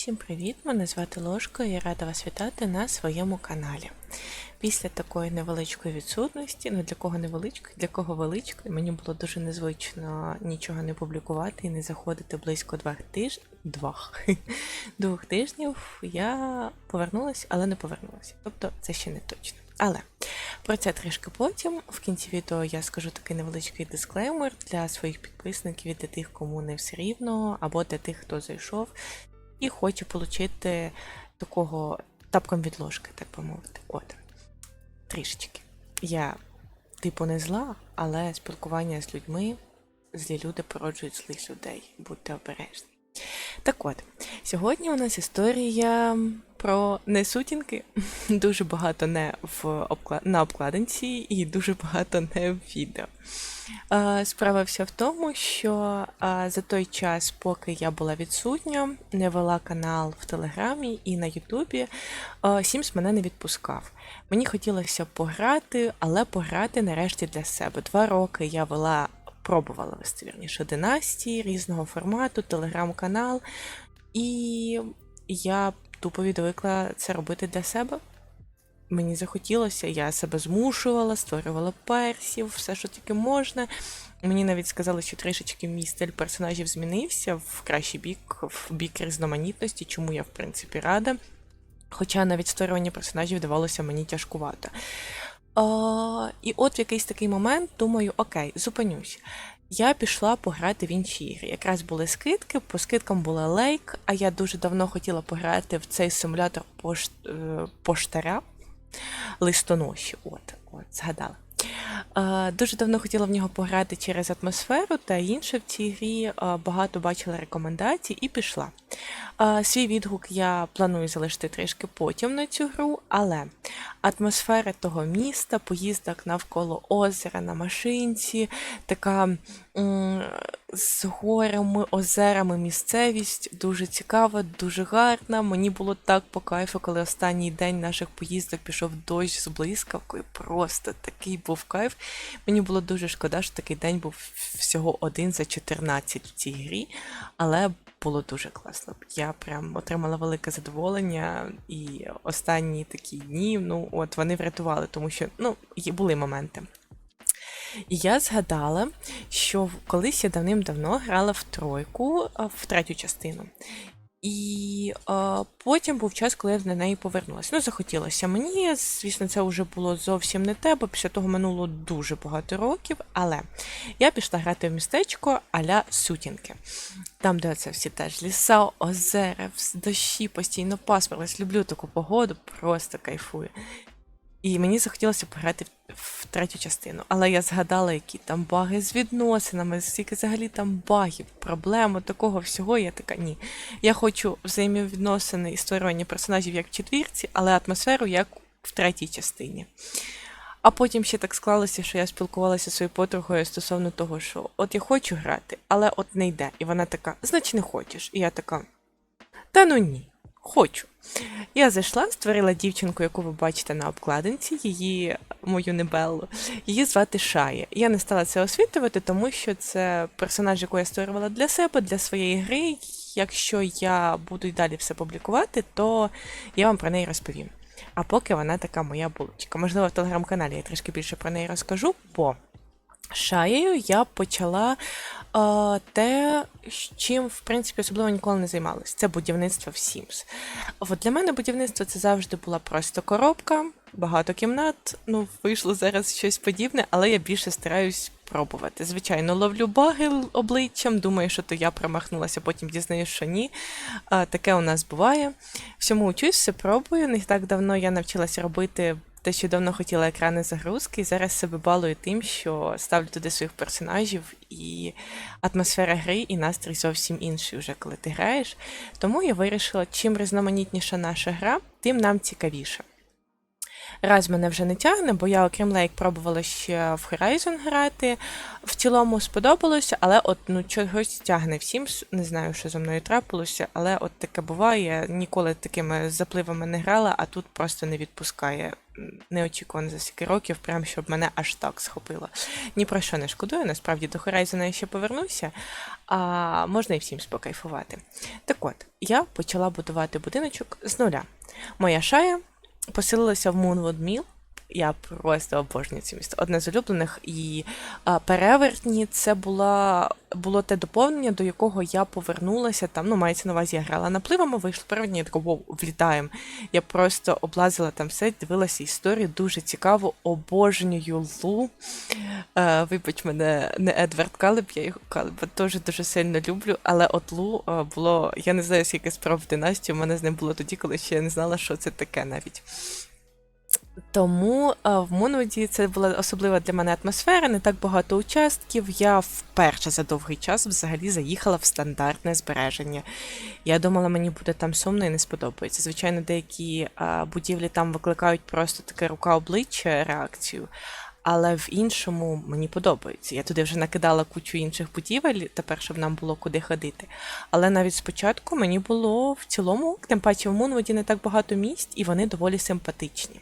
Всім привіт! Мене звати Ложко і рада вас вітати на своєму каналі. Після такої невеличкої відсутності, ну для кого невеличкої, для кого величкої, мені було дуже незвично нічого не публікувати і не заходити близько двох тижнів. Двох тижнів я повернулася, але не повернулася. Тобто це ще не точно. Але про це трішки потім. В кінці відео я скажу такий невеличкий дисклеймер для своїх підписників і для тих, кому не все рівно, або для тих, хто зайшов і хоче отримати такого тапком від ложки, так би мовити. От. Трішечки. Я, типу, не зла, але спілкування з людьми, злі люди породжують злих людей. Будьте обережні. Так от, сьогодні у нас історія про не сутінки, дуже багато не в обкла... на обкладинці і дуже багато не в відео. Справа вся в тому, що за той час, поки я була відсутня, не вела канал в Телеграмі і на Ютубі, Сімс мене не відпускав. Мені хотілося пограти, але пограти нарешті для себе. Два роки я вела, пробувала вести вірніше династії різного формату, телеграм-канал, і я тупо відвикла це робити для себе. Мені захотілося, я себе змушувала, створювала персів, все, що тільки можна. Мені навіть сказали, що трішечки мій стиль персонажів змінився в кращий бік, в бік різноманітності, чому я, в принципі, рада. Хоча навіть створювання персонажів давалося мені тяжкувато. А, І от в якийсь такий момент думаю, окей, зупинюсь. Я пішла пограти в інші ігри. Якраз були скидки, по скидкам була лейк, а я дуже давно хотіла пограти в цей симулятор пошт... Е, поштаря листоноші. От, от, згадала. Дуже давно хотіла в нього пограти через атмосферу та інше в цій грі. Багато бачила рекомендацій і пішла. Свій відгук я планую залишити трішки потім на цю гру, але атмосфера того міста, поїздок навколо озера на машинці, така з горами, озерами місцевість дуже цікава, дуже гарна. Мені було так по кайфу, коли останній день наших поїздок пішов дощ з блискавкою. Просто такий був кайф. Мені було дуже шкода, що такий день був всього один за 14 в цій грі, але було дуже класно. Я прям отримала велике задоволення, і останні такі дні, ну от вони врятували, тому що ну, були моменти. І я згадала, що колись я давним-давно грала в тройку, в третю частину. І е, потім був час, коли я до неї повернулася. Ну, захотілося мені. Звісно, це вже було зовсім не те, бо після того минуло дуже багато років. Але я пішла грати в містечко а-ля Сутінки. Там, де це всі теж ліса, озера, дощі, постійно пасмурність. Люблю таку погоду, просто кайфую. І мені захотілося пограти в, третю частину. Але я згадала, які там баги з відносинами, скільки взагалі там багів, проблем, такого всього. Я така, ні. Я хочу взаємовідносини і створювання персонажів як в четвірці, але атмосферу як в третій частині. А потім ще так склалося, що я спілкувалася зі своєю подругою стосовно того, що от я хочу грати, але от не йде. І вона така, значить, не хочеш. І я така, та ну ні, хочу. Я зайшла, створила дівчинку, яку ви бачите на обкладинці, її мою небеллу. Її звати Шая. Я не стала це освітлювати, тому що це персонаж, яку я створювала для себе, для своєї гри. Якщо я буду й далі все публікувати, то я вам про неї розповім. А поки вона така моя булочка. Можливо, в телеграм-каналі я трішки більше про неї розкажу, бо шаєю я почала а, те, чим, в принципі, особливо ніколи не займалася. Це будівництво в Sims. От Для мене будівництво це завжди була просто коробка, багато кімнат. Ну, вийшло зараз щось подібне, але я більше стараюсь пробувати. Звичайно, ловлю баги обличчям, думаю, що то я промахнулася, потім дізнаюсь, що ні. А, Таке у нас буває. Всьому учусь, все пробую. Не так давно я навчилася робити те, що давно хотіла екрани загрузки, і зараз себе балую тим, що ставлю туди своїх персонажів, і атмосфера гри і настрій зовсім інший, вже коли ти граєш. Тому я вирішила, чим різноманітніша наша гра, тим нам цікавіше. Раз мене вже не тягне, бо я окрім Lake пробувала ще в Horizon грати. В цілому сподобалося, але от ну чогось тягне всім. Не знаю, що зі мною трапилося, але от таке буває. Ніколи такими запливами не грала, а тут просто не відпускає. Неочікувано за стільки років, прям щоб мене аж так схопило. Ні про що не шкодую, насправді до Horizon я ще повернуся, а можна і всім покайфувати. Так от, я почала будувати будиночок з нуля. Моя шая поселилася в Mill. Я просто обожнюю це місто. Одне з улюблених. І а, перевертні це була, було те доповнення, до якого я повернулася. Там, ну, мається на увазі, я грала напливами, вийшло перевертні, я така, влітаємо. Я просто облазила там все, дивилася історію, дуже цікаво, обожнюю Лу. А, вибач мене, не Едвард Калеб, я його Калеба теж дуже сильно люблю, але от Лу а, було, я не знаю, скільки справ в династії, у мене з ним було тоді, коли ще я не знала, що це таке навіть. Тому в Мунводі це була особлива для мене атмосфера, не так багато участків. Я вперше за довгий час взагалі заїхала в стандартне збереження. Я думала, мені буде там сумно і не сподобається. Звичайно, деякі будівлі там викликають просто таке рука обличчя реакцію. Але в іншому мені подобається. Я туди вже накидала кучу інших будівель, тепер щоб нам було куди ходити. Але навіть спочатку мені було в цілому, тим паче в Мунводі не так багато місць, і вони доволі симпатичні.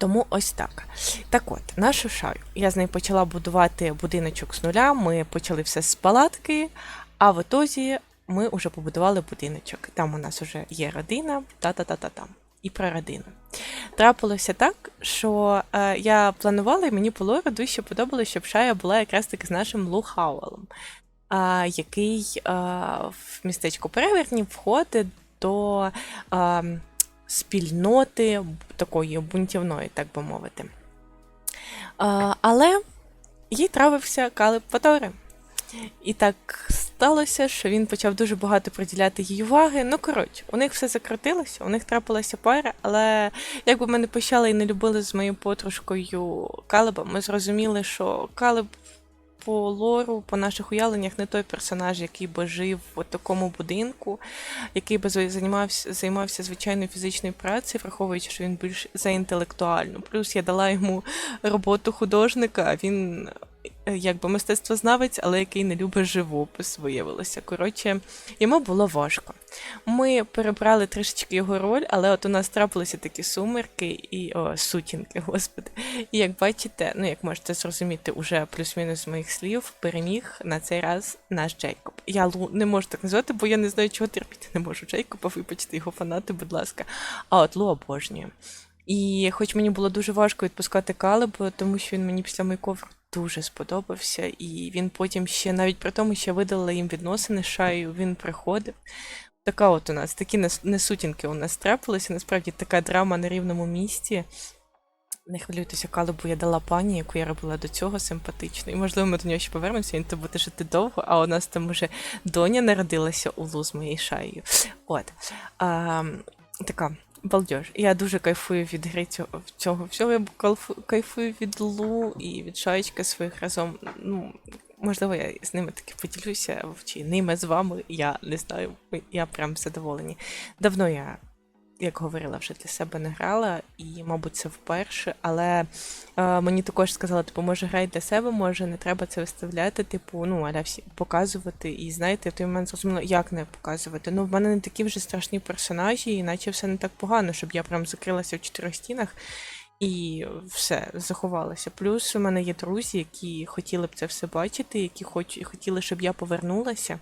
Тому ось так. Так от, нашу шаю. Я з нею почала будувати будиночок з нуля. Ми почали все з палатки, а в ітозі ми вже побудували будиночок. Там у нас вже є родина, та-та-та-та-та. І про родину. Трапилося так, що е, я планувала, і мені по лору дуже подобалося, щоб шая була якраз таки з нашим Лу Хауелом, е, який е, в містечко перевертні входить до. Е, спільноти такої бунтівної, так би мовити. Але їй травився Калеб Патори. І так сталося, що він почав дуже багато приділяти їй уваги. Ну, коротше, у них все закрутилося, у них трапилася пара, але якби ми не почали і не любили з моєю подружкою Калеба, ми зрозуміли, що Калеб по лору, по наших уявленнях, не той персонаж, який би жив в такому будинку, який би займався займався звичайною фізичною працею, враховуючи, що він більш за інтелектуальну. Плюс я дала йому роботу художника, він якби мистецтвознавець, але який не любить живопис, виявилося. Коротше, йому було важко. Ми перебрали трішечки його роль, але от у нас трапилися такі сумерки і о, сутінки, господи. І як бачите, ну як можете зрозуміти, уже плюс-мінус моїх слів, переміг на цей раз наш Джейкоб. Я Лу не можу так назвати, бо я не знаю, чого терпіти не можу Джейкоба, вибачте його фанати, будь ласка. А от Лу обожнюю. І хоч мені було дуже важко відпускати Калебу, тому що він мені після Мейковру дуже сподобався, і він потім ще, навіть при тому, ще видали їм відносини шаю, він приходив. Така от у нас, такі несутінки у нас трапилися. Насправді така драма на рівному місці. Не хвилюйтеся, Калибу я дала пані, яку я робила до цього симпатично. І, можливо, ми до нього ще повернемося, він то буде жити довго, а у нас там уже доня народилася у Лу з моєю шаєю. От. А, Така Балдеж. Я дуже кайфую від гри цього, всього. Я кайфую від Лу і від шаєчки своїх разом. Ну, Можливо, я з ними таки поділюся, чи ними з вами. Я не знаю, я прям задоволені. Давно я як говорила, вже для себе не грала, і, мабуть, це вперше. Але е, мені також сказали, типу, може, грай для себе, може, не треба це виставляти, типу, ну, аля всі показувати. І знаєте, в той момент зрозуміло, як не показувати. Ну, в мене не такі вже страшні персонажі, іначе все не так погано, щоб я прям закрилася в чотирьох стінах. І все заховалося. Плюс у мене є друзі, які хотіли б це все бачити, які хоч хотіли, щоб я повернулася.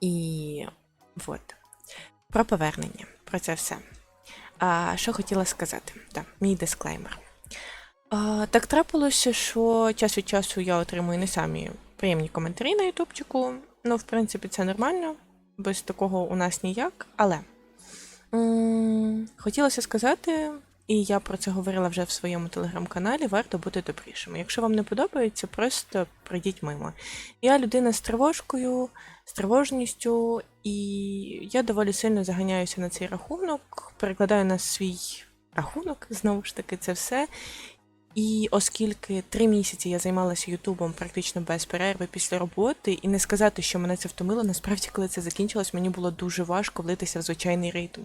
І от. Про повернення про це все. А, Що хотіла сказати? Так, мій дисклеймер. А, Так трапилося, що час від часу я отримую не самі приємні коментарі на Ютубчику. Ну, в принципі, це нормально, без такого у нас ніяк. Але м хотілося сказати, і я про це говорила вже в своєму телеграм-каналі, варто бути добрішими. Якщо вам не подобається, просто пройдіть мимо. Я людина з тривожкою, з тривожністю, і я доволі сильно заганяюся на цей рахунок, перекладаю на свій рахунок, знову ж таки, це все. І оскільки три місяці я займалася Ютубом практично без перерви після роботи, і не сказати, що мене це втомило, насправді, коли це закінчилось, мені було дуже важко влитися в звичайний ритм.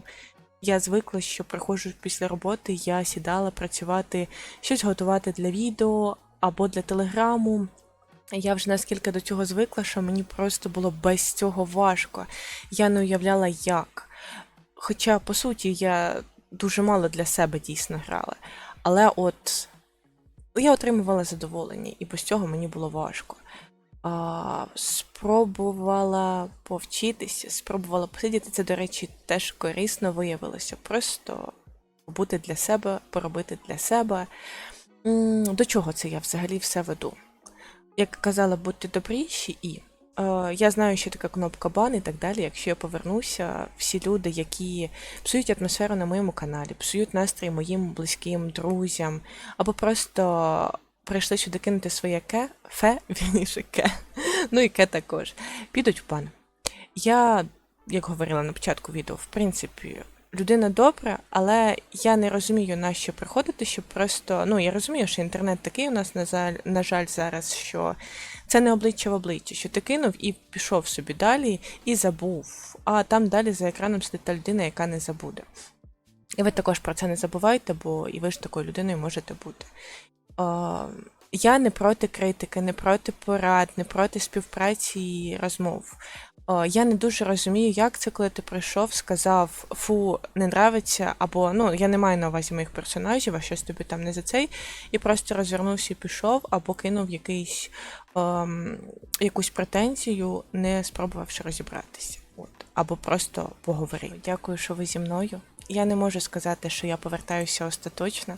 Я звикла, що приходжу після роботи, я сідала працювати, щось готувати для відео або для телеграму. Я вже наскільки до цього звикла, що мені просто було без цього важко. Я не уявляла, як. Хоча, по суті, я дуже мало для себе дійсно грала. Але от я отримувала задоволення, і без цього мені було важко. А, спробувала повчитися, спробувала посидіти. Це, до речі, теж корисно виявилося. Просто побути для себе, поробити для себе. До чого це я взагалі все веду? Як казала, будьте добріші і. Е, я знаю, що така кнопка бан і так далі. Якщо я повернуся, всі люди, які псують атмосферу на моєму каналі, псують настрій моїм близьким друзям, або просто прийшли сюди кинути своє ке, фе, вірніше ке, ну і ке також, підуть в бан. Я, як говорила на початку відео, в принципі, людина добра, але я не розумію, на що приходити, щоб просто. Ну, я розумію, що інтернет такий у нас, на жаль, на жаль, зараз, що це не обличчя в обличчя, що ти кинув і пішов собі далі і забув. А там далі за екраном сидить та людина, яка не забуде. І ви також про це не забувайте, бо і ви ж такою людиною можете бути. Е, я не проти критики, не проти порад, не проти співпраці і розмов. Е, я не дуже розумію, як це, коли ти прийшов, сказав фу, не нравиться, або ну я не маю на увазі моїх персонажів, а щось тобі там не за цей, і просто розвернувся і пішов, або кинув якийсь, ем, якусь претензію, не спробувавши розібратися. От. Або просто поговорити. Дякую, що ви зі мною. Я не можу сказати, що я повертаюся остаточно,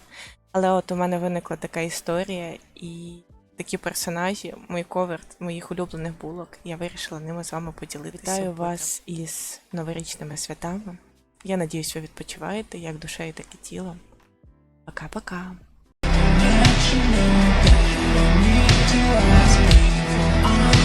але от у мене виникла така історія, і такі персонажі, мій ковер моїх улюблених булок, я вирішила ними з вами поділитися. Вітаю вас із новорічними святами. Я надіюсь, ви відпочиваєте як душею, так і тілом. Пока-пока. to ask me for